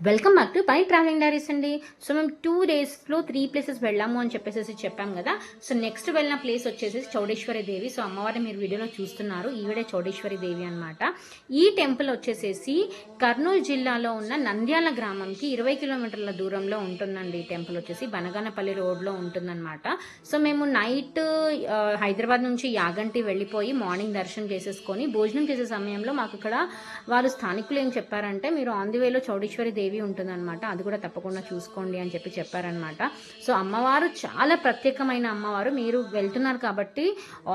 Welcome back to by travelling diaries అండి. So మేము two డేస్లో త్రీ ప్లేసెస్ వెళ్ళాము అని చెప్పేసి చెప్పాం కదా. సో నెక్స్ట్ వెళ్ళిన ప్లేస్ వచ్చేసి చౌడేశ్వరి దేవి. సో అమ్మవారిని మీరు వీడియోలో చూస్తున్నారు. ఈవిడే చౌడేశ్వరి దేవి అనమాట ఈ టెంపుల్ వచ్చేసేసి కర్నూలు జిల్లాలో ఉన్న నంద్యాల గ్రామంకి ఇరవై కిలోమీటర్ల దూరంలో ఉంటుందండి ఈ టెంపుల్ వచ్చేసి. బనగానపల్లి రోడ్లో ఉంటుందన్నమాట. సో మేము నైట్ హైదరాబాద్ నుంచి యాగంటి వెళ్ళిపోయి మార్నింగ్ దర్శనం చేసేసుకొని భోజనం చేసే సమయంలో మాకు ఇక్కడ వారు స్థానికులు ఏం చెప్పారంటే మీరు ఆన్ ది వేలో చౌడేశ్వరి దేవి దేవి ఉంటుందన్నమాట. అది కూడా తప్పకుండా చూసుకోండి అని చెప్పి చెప్పారనమాట సో అమ్మవారు చాలా ప్రత్యేకమైన అమ్మవారు. మీరు వెళ్తున్నారు కాబట్టి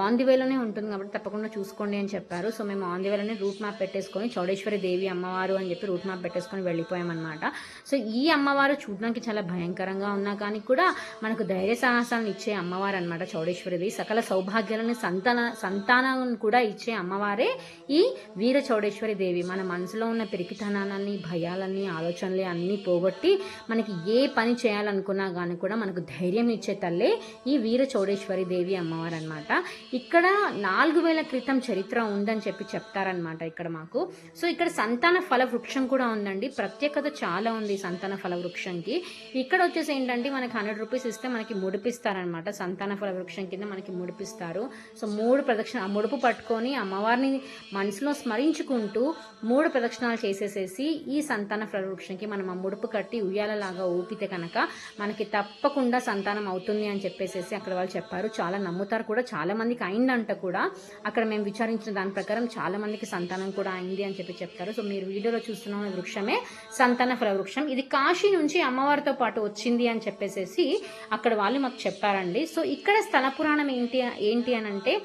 ఆన్ ది వేలోనే ఉంటుంది కాబట్టి తప్పకుండా చూసుకోండి అని చెప్పారు. సో మేము ఆన్ ది వేలోనే రూట్ మ్యాప్ పెట్టేసుకొని చౌడేశ్వరి దేవి అమ్మవారు అని చెప్పి రూట్ మ్యాప్ పెట్టేసుకొని వెళ్ళిపోయామన్నమాట. సో ఈ అమ్మవారు చూడడానికి చాలా భయంకరంగా ఉన్నా కానీ కూడా మనకు ధైర్య సాహసాలను ఇచ్చే అమ్మవారు అనమాట చౌడేశ్వరిది. సకల సౌభాగ్యాలను సంతాన సంతానం కూడా ఇచ్చే అమ్మవారే ఈ వీర చౌడేశ్వరి దేవి. మన మనసులో ఉన్న పిరికితనాన్ని భయాలని ఆలోచనలు అన్నీ పోగొట్టి మనకి ఏ పని చేయాలనుకున్నా కానీ కూడా మనకు ధైర్యం ఇచ్చే తల్లే ఈ వీర చౌడేశ్వరి దేవి అమ్మవారు అనమాట ఇక్కడ నాలుగు వేల క్రితం చరిత్ర ఉందని చెప్పి చెప్తారనమాట ఇక్కడ మాకు. సో ఇక్కడ సంతాన ఫల వృక్షం కూడా ఉందండి. ప్రత్యేకత చాలా ఉంది సంతాన ఫల వృక్షంకి. ఇక్కడ వచ్చేసి ఏంటంటే మనకి హండ్రెడ్ రూపీస్ ఇస్తే మనకి ముడిపిస్తారనమాట సంతాన ఫల వృక్షం కింద మనకి ముడిపిస్తారు. సో మూడు ప్రదక్షిణ ముడుపు పట్టుకొని అమ్మవారిని మనసులో స్మరించుకుంటూ మూడు ప్రదక్షిణాలు చేసేసేసి ఈ సంతాన ఫల వృక్షంకి మనం ఆ ముడుపు కట్టి ఉయ్యాలలాగా ఊపితే కనుక మనకి తప్పకుండా సంతానం అవుతుంది అని చెప్పేసేసి అక్కడ వాళ్ళు చెప్పారు. చాలా నమ్ముతారు కూడా. చాలా మందికి అయిందంట కూడా. అక్కడ మేము విచారించిన దాని ప్రకారం చాలా మందికి సంతానం కూడా అయింది అని చెప్పి చెప్తారు. సో మీరు వీడియోలో చూస్తున్న వృక్షమే సంతాన ఫల వృక్షం. ఇది కాశీ నుంచి అమ్మవారితో పాటు వచ్చింది అని చెప్పేసేసి అక్కడ వాళ్ళు మాకు చెప్పారండి. సో ఇక్కడ స్థల పురాణం ఏంటి ఏంటి అని అంటే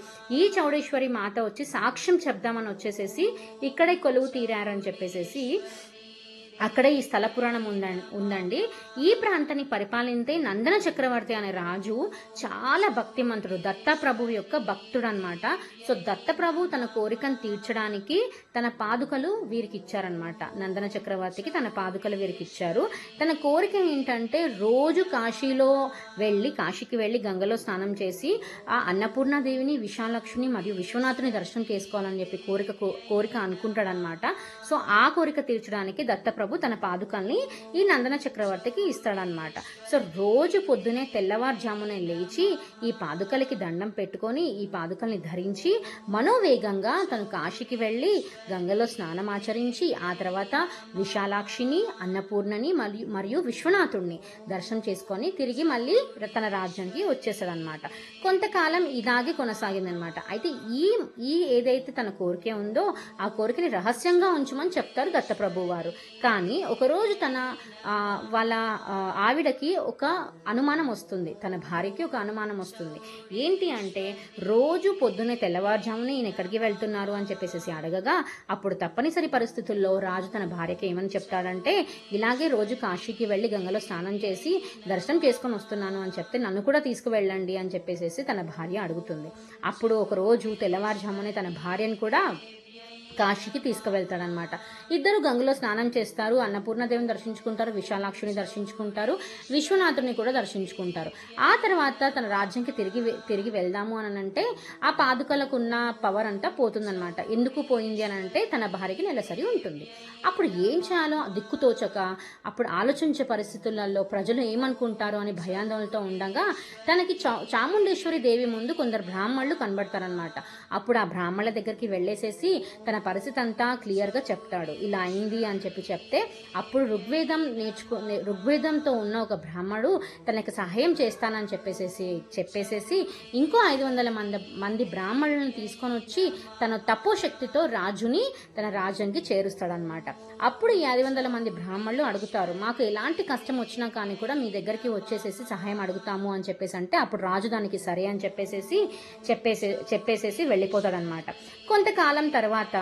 ఈ చౌడేశ్వరి మాత వచ్చి సాక్ష్యం చెప్దామని వచ్చేసేసి ఇక్కడే కొలువు తీరారని చెప్పేసేసి అక్కడే ఈ స్థల పురాణం ఉందండి ఉందండి. ఈ ప్రాంతాన్ని పరిపాలించే నందన చక్రవర్తి అనే రాజు చాలా భక్తిమంతుడు దత్తప్రభు యొక్క భక్తుడు అనమాట సో దత్తప్రభు తన కోరికను తీర్చడానికి తన పాదుకలు వీరికి ఇచ్చారనమాట నందన చక్రవర్తికి తన పాదుకలు వీరికి ఇచ్చారు తన కోరిక ఏంటంటే రోజు కాశీలో వెళ్ళి కాశీకి వెళ్ళి గంగలో స్నానం చేసి ఆ అన్నపూర్ణాదేవిని విశాలక్ష్మిని మరియు విశ్వనాథుని దర్శనం చేసుకోవాలని చెప్పి కోరిక కోరిక అనుకుంటాడనమాట సో ఆ కోరిక తీర్చడానికి దత్తప్రభు ప్రభు తన పాదుకల్ని ఈ నందన చక్రవర్తికి ఇస్తాడనమాట సో రోజు పొద్దునే తెల్లవారుజామునే లేచి ఈ పాదుకలకి దండం పెట్టుకొని ఈ పాదుకల్ని ధరించి మనోవేగంగా తను కాశీకి వెళ్ళి గంగలో స్నానం ఆచరించి ఆ తర్వాత విశాలాక్షిని అన్నపూర్ణని మరియు మరియు విశ్వనాథుడిని దర్శనం చేసుకొని తిరిగి మళ్ళీ తన రాజ్యానికి వచ్చేసాడనమాట కొంతకాలం ఇలాగే కొనసాగిందనమాట అయితే ఈ ఈ ఏదైతే తన కోరిక ఉందో ఆ కోరికని రహస్యంగా ఉంచమని చెప్తారు దత్తప్రభు వారు కానీ కానీ ఒకరోజు తన వాళ్ళ ఆవిడకి ఒక అనుమానం వస్తుంది. తన భార్యకి ఒక అనుమానం వస్తుంది. ఏంటి అంటే రోజు పొద్దున్నే తెల్లవారుజామున ఈయన ఎక్కడికి వెళ్తున్నారు అని చెప్పేసి అడగగా అప్పుడు తప్పనిసరి పరిస్థితుల్లో రాజు తన భార్యకి ఏమని చెప్తాడంటే ఇలాగే రోజు కాశీకి వెళ్ళి గంగలో స్నానం చేసి దర్శనం చేసుకొని వస్తున్నాను అని చెప్తే నన్ను కూడా తీసుకువెళ్ళండి అని చెప్పేసి తన భార్య అడుగుతుంది. అప్పుడు ఒకరోజు తెల్లవారుజామునే తన భార్యను కూడా కాశీకి తీసుకువెళ్తాడనమాట. ఇద్దరు గంగలో స్నానం చేస్తారు అన్నపూర్ణదేవిని దర్శించుకుంటారు విశాలాక్షిని దర్శించుకుంటారు విశ్వనాథుడిని కూడా దర్శించుకుంటారు. ఆ తర్వాత తన రాజ్యంకి తిరిగి తిరిగి వెళ్దాము అని అంటే ఆ పాదుకలకు ఉన్న పవర్ అంతా పోతుందనమాట. ఎందుకు పోయింది అని అంటే తన భార్యకి నెలసరి ఉంటుంది. అప్పుడు ఏం చేయాలో దిక్కు తోచక అప్పుడు ఆలోచించే పరిస్థితులలో ప్రజలు ఏమనుకుంటారో అని భయాందోళనతో ఉండగా తనకి చా చాముండేశ్వరి దేవి ముందు కొందరు బ్రాహ్మణులు కనబడతారనమాట. అప్పుడు ఆ బ్రాహ్మణుల దగ్గరికి వెళ్ళేసేసి తన పరిస్థితి అంతా క్లియర్గా చెప్తాడు. ఇలా అయింది అని చెప్పి చెప్తే అప్పుడు ఋగ్వేదం నేర్చుకు ఋగ్వేదంతో ఉన్న ఒక బ్రాహ్మడు తనకి సహాయం చేస్తానని చెప్పేసేసి చెప్పేసేసి ఇంకో ఐదు వందల మంది మంది బ్రాహ్మణులను తీసుకొని వచ్చి తన తపోశక్తితో రాజుని తన రాజ్యానికి చేరుస్తాడనమాట. అప్పుడు ఈ ఐదు వందల మంది బ్రాహ్మణులు అడుగుతారు మాకు ఎలాంటి కష్టం వచ్చినా కానీ కూడా మీ దగ్గరికి వచ్చేసేసి సహాయం అడుగుతాము అని చెప్పేసి అంటే అప్పుడు రాజు దానికి సరే అని చెప్పేసేసి చెప్పేసే చెప్పేసేసి వెళ్ళిపోతాడనమాట. కొంతకాలం తర్వాత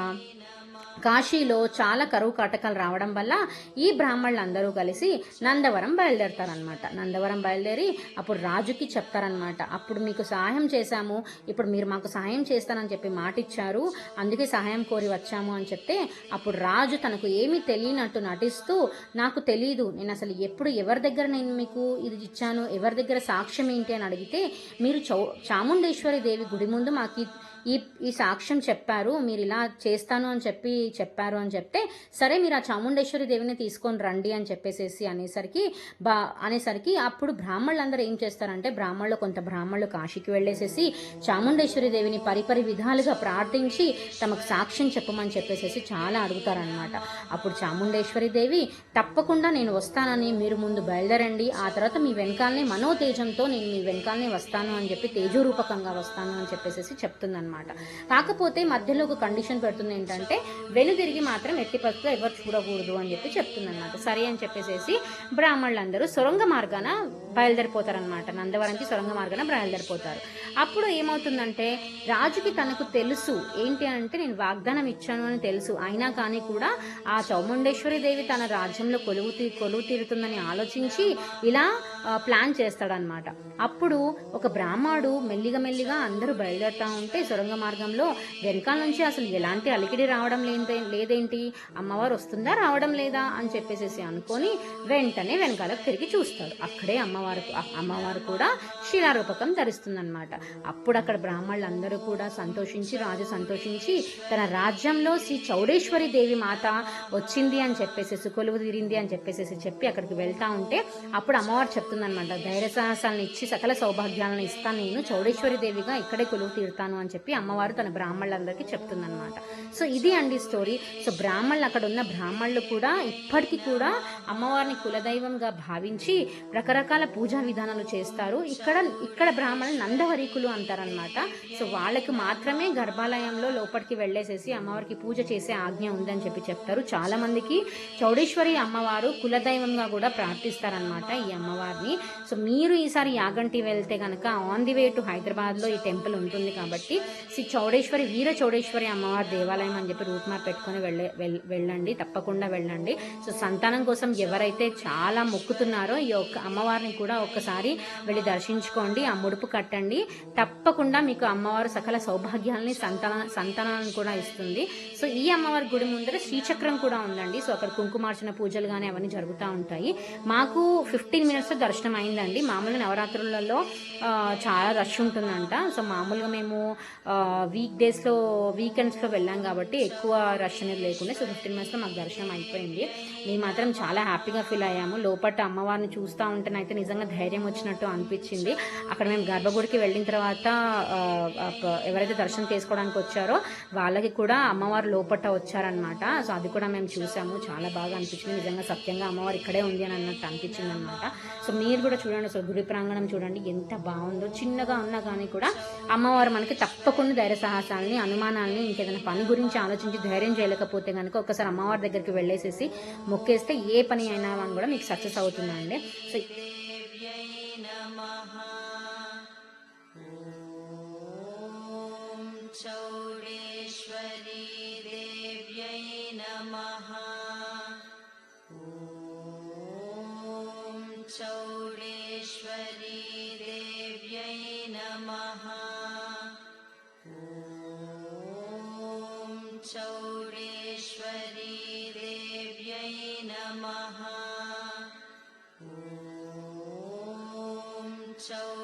కాశీలో చాలా కరువు కాటకాలు రావడం వల్ల ఈ బ్రాహ్మణులందరూ కలిసి నందవరం బయలుదేరతారనమాట నందవరం బయలుదేరి అప్పుడు రాజుకి చెప్తారనమాట అప్పుడు మీకు సహాయం చేశాము. ఇప్పుడు మీరు మాకు సహాయం చేస్తానని చెప్పి మాట ఇచ్చారు అందుకే సహాయం కోరి వచ్చాము అని చెప్తే అప్పుడు రాజు తనకు ఏమీ తెలియనట్టు నటిస్తూ నాకు తెలీదు. నేను అసలు ఎప్పుడు ఎవరి దగ్గర నేను మీకు ఇది ఇచ్చాను? ఎవరి దగ్గర సాక్ష్యం ఏంటి? అని అడిగితే మీరు చౌ చాముండేశ్వరి దేవి గుడి ముందు మాకు ఈ- ఈ సాక్ష్యం చెప్పారు మీరు ఇలా చేస్తాను అని చెప్పి చెప్పారు అని చెప్తే సరే మీరు ఆ చాముండేశ్వరి దేవిని తీసుకొని రండి అని చెప్పేసేసి అనేసరికి బా అనేసరికి అప్పుడు బ్రాహ్మణులందరూ ఏం చేస్తారంటే బ్రాహ్మణులు కొంత బ్రాహ్మణులు కాశీకి వెళ్ళేసేసి చాముండేశ్వరి దేవిని పరిపరి విధాలుగా ప్రార్థించి తమకు సాక్ష్యం చెప్పమని చెప్పేసేసి చాలా అడుగుతారనమాట అప్పుడు చాముండేశ్వరి దేవి తప్పకుండా నేను వస్తానని మీరు ముందు బయలుదేరండి ఆ తర్వాత మీ వెనకాలనే మనోతేజంతో నేను మీ వెనకాలనే వస్తాను అని చెప్పి తేజరూపకంగా వస్తాను అని చెప్పేసి చెప్తుందన్నమాట. కాకపోతే మధ్యలో ఒక కండిషన్ పెడుతుంది ఏంటంటే వెనుదిరిగి మాత్రం ఎట్టి పరిస్థితుల్లో ఎవరు చూడకూడదు అని చెప్పి చెప్తుందన్నమాట. సరే అని చెప్పేసేసి బ్రాహ్మణులందరూ సొరంగ మార్గాన బయలుదేరిపోతారనమాట నందవరంకి సొరంగ మార్గాన బయలుదేరిపోతారు. అప్పుడు ఏమవుతుందంటే రాజుకి తనకు తెలుసు. ఏంటి అంటే నేను వాగ్దానం ఇచ్చాను అని తెలుసు. అయినా కానీ కూడా ఆ చౌముండేశ్వరి దేవి తన రాజ్యంలో కొలువు తీ కొలువు తీరుతుందని ఆలోచించి ఇలా ప్లాన్ చేస్తాడనమాట అప్పుడు ఒక బ్రాహ్మడు మెల్లిగా మెల్లిగా అందరూ బయలుదేరుతా ఉంటే సొరంగ మార్గంలో వెనకాల నుంచి అసలు ఎలాంటి అలికిడి రావడం లేదే లేదేంటి? అమ్మవారు వస్తుందా రావడం లేదా? అని చెప్పేసేసి అనుకొని వెంటనే వెనకాలకు తిరిగి చూస్తాడు. అక్కడే అమ్మవారు అమ్మవారు కూడా శిలారూపకం ధరిస్తుందన్నమాట. అప్పుడు అక్కడ బ్రాహ్మణులు అందరూ కూడా సంతోషించి రాజు సంతోషించి తన రాజ్యంలో శ్రీ చౌడేశ్వరి దేవి మాత వచ్చింది అని చెప్పేసి కొలువు తీరింది అని చెప్పేసి చెప్పి అక్కడికి వెళ్తా ఉంటే అప్పుడు అమ్మవారు చెప్తుందనమాట ధైర్య సాహసాలను ఇచ్చి సకల సౌభాగ్యాలను ఇస్తాను నేను. చౌడేశ్వరి దేవిగా ఇక్కడే కొలువు తీరుతాను అని చెప్పి అమ్మవారు తన బ్రాహ్మణులందరికీ చెప్తుందనమాట సో ఇది అండి స్టోరీ సో బ్రాహ్మణులు అక్కడ ఉన్న బ్రాహ్మణులు కూడా ఇప్పటికీ కూడా అమ్మవారిని కులదైవంగా భావించి రకరకాల పూజా విధానాలు చేస్తారు. ఇక్కడ ఇక్కడ బ్రాహ్మణులు నందవరీకులు అంటారనమాట సో వాళ్ళకి మాత్రమే గర్భాలయంలో లోపలికి వెళ్ళేసేసి అమ్మవారికి పూజ చేసే ఆజ్ఞ ఉందని చెప్పి చెప్తారు. చాలా మందికి చౌడేశ్వరి అమ్మవారు కులదైవంగా కూడా ప్రార్థిస్తారనమాట ఈ అమ్మవారిని. సో మీరు ఈసారి యాగంటి వెళ్తే కనుక ఆన్ ది వే టు హైదరాబాద్లో ఈ టెంపుల్ ఉంటుంది కాబట్టి శ్రీ చౌడేశ్వరి వీర చౌడేశ్వరి అమ్మవారి దేవాలయం అని చెప్పి రూట్ మ్యాప్ పెట్టుకొని వెళ్ళే వెళ్ళండి. తప్పకుండా వెళ్ళండి. సో సంతానం కోసం ఎవరైతే చాలా మొక్కుతున్నారో ఈ యొక్క అమ్మవారిని కూడా ఒక్కసారి వెళ్ళి దర్శించుకోండి. ఆ ముడుపు కట్టండి. తప్పకుండా మీకు అమ్మవారు సకల సౌభాగ్యాలని సంతాన సంతానాలను కూడా ఇస్తుంది. సో ఈ అమ్మవారి గుడి ముందర శ్రీచక్రం కూడా ఉందండి. సో అక్కడ కుంకుమార్చన పూజలు కానీ అవన్నీ జరుగుతూ ఉంటాయి. మాకు ఫిఫ్టీన్ మినిట్స్ దర్శనం అయిందండి. మామూలు నవరాత్రులలో చాలా రష్ ఉంటుందంట. సో మామూలుగా మేము వీక్ డేస్లో వీకెండ్స్లో వెళ్ళాం కాబట్టి ఎక్కువ రష్ అనేది లేకుండా. సో ఫిఫ్టీన్ మినిట్స్లో మాకు దర్శనం అయిపోయింది. మేము మాత్రం చాలా హ్యాపీగా ఫీల్ అయ్యాము. లోపల అమ్మవారిని చూస్తూ ఉంటేనైతే నిజంగా ధైర్యం వచ్చినట్టు అనిపించింది. అక్కడ మేము గర్భగుడికి వెళ్ళిన తర్వాత ఎవరైతే దర్శనం చేసుకోవడానికి వచ్చారో వాళ్ళకి కూడా అమ్మవారు లోపట వచ్చారనమాట సో అది కూడా మేము చూసాము. చాలా బాగా అనిపించింది. నిజంగా సత్యంగా అమ్మవారు ఇక్కడే ఉంది అని అన్నట్టు అనిపించింది అనమాట సో మీరు కూడా చూడండి. అసలు గుడి ప్రాంగణం చూడండి. ఎంత బాగుందో. చిన్నగా ఉన్నా కానీ కూడా అమ్మవారు మనకి తప్పకుండా ధైర్య సాహసాలని అనుమానాలని ఇంకేదైనా పని గురించి ఆలోచించి ధైర్యం చేయలేకపోతే కనుక ఒకసారి అమ్మవారి దగ్గరికి వెళ్ళేసేసి మొక్కేస్తే ఏ పని అయినా అని కూడా మీకు సక్సెస్ అవుతుందండి. So Chowdeshwari show.